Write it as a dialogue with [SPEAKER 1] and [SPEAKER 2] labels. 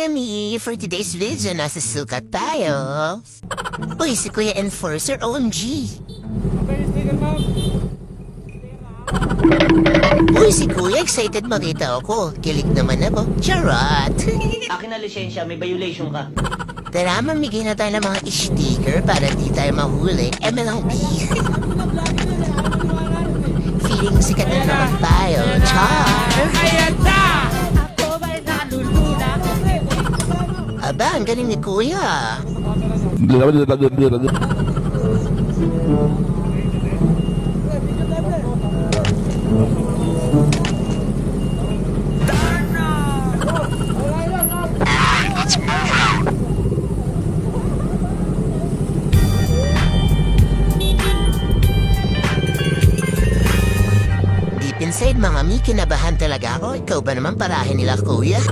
[SPEAKER 1] mga mi, for today's video, nasa sukat tayo. Uy, si Kuya Enforcer OMG. Uy, si Kuya, excited makita ako. Kilig naman ako. Charot!
[SPEAKER 2] Akin na lisensya, may violation ka.
[SPEAKER 1] Tara, mamigay na tayo ng mga sticker para di tayo mahuli. MLB. Feeling sikat na naman tayo. Char! Aba, ang galing ni Kuya. Deep inside, mga mi, kinabahan talaga ako. Ikaw ba naman parahin nila, Kuya?